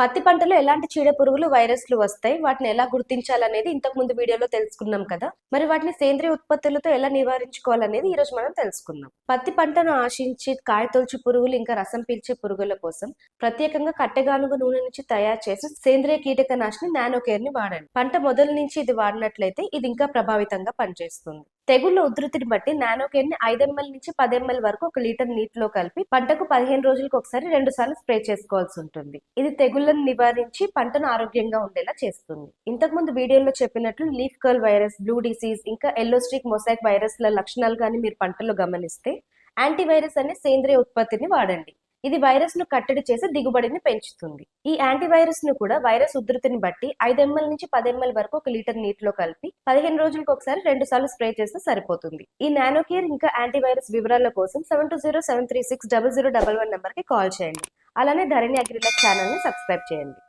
పత్తి పంటలో ఎలాంటి చీడ పురుగులు వైరస్లు వస్తాయి? వాటిని ఎలా గుర్తించాలనేది ఇంతకు ముందు వీడియోలో తెలుసుకున్నాం కదా. మరి వాటిని సేంద్రియ ఉత్పత్తులతో ఎలా నివారించుకోవాలనేది ఈ రోజు మనం తెలుసుకుందాం. పత్తి పంటను ఆశించి కాయతొలుచు పురుగులు ఇంకా రసం పీల్చే పురుగుల కోసం ప్రత్యేకంగా కట్టెగానుగు నూనె నుంచి తయారు చేసి సేంద్రియ కీటకనాశిని నానోకేర్ని వాడండి. పంట మొదలు నుంచి ఇది వాడినట్లయితే ఇది ఇంకా ప్రభావితంగా పనిచేస్తుంది. తెగుళ్ళ ఉధృతిని బట్టి నానోకేర్ని ఐదు ఎంఎల్ నుంచి పది ఎంఎల్ వరకు ఒక లీటర్ నీటిలో కలిపి పంటకు పదిహేను రోజులకు ఒకసారి రెండు సార్లు స్ప్రే చేసుకోవాల్సి ఉంటుంది. ఇది తెగుళ్ళను నివారించి పంటను ఆరోగ్యంగా ఉండేలా చేస్తుంది. ఇంతకు ముందు వీడియోలో చెప్పినట్లు leaf curl virus blue disease ఇంకా ఎల్లో స్ట్రీక్ మొసాక్ వైరస్ల లక్షణాలు కానీ మీరు పంటలో గమనిస్తే యాంటీవైరస్ అనే సేంద్రియ ఉత్పత్తిని వాడండి. ఇది వైరస్ను కట్టడి చేసి దిగుబడిని పెంచుతుంది. ఈ యాంటీవైరస్ను కూడా వైరస్ ఉధృతిని బట్టి ఐదు ఎంఎల్ నుంచి పది ఎంఎల్ వరకు ఒక లీటర్ నీటిలో కలిపి పదిహేను రోజులకు ఒకసారి రెండు సార్లు స్ప్రే చేస్తే సరిపోతుంది. ఈ నానోకేర్ ఇంకా యాంటీవైరస్ వివరాల కోసం seven two zero seven three six double zero double one నెంబర్కి కాల్ చేయండి. అలానే ధరణి అగ్రిలక్ ఛానల్ని సబ్స్క్రైబ్ చేయండి.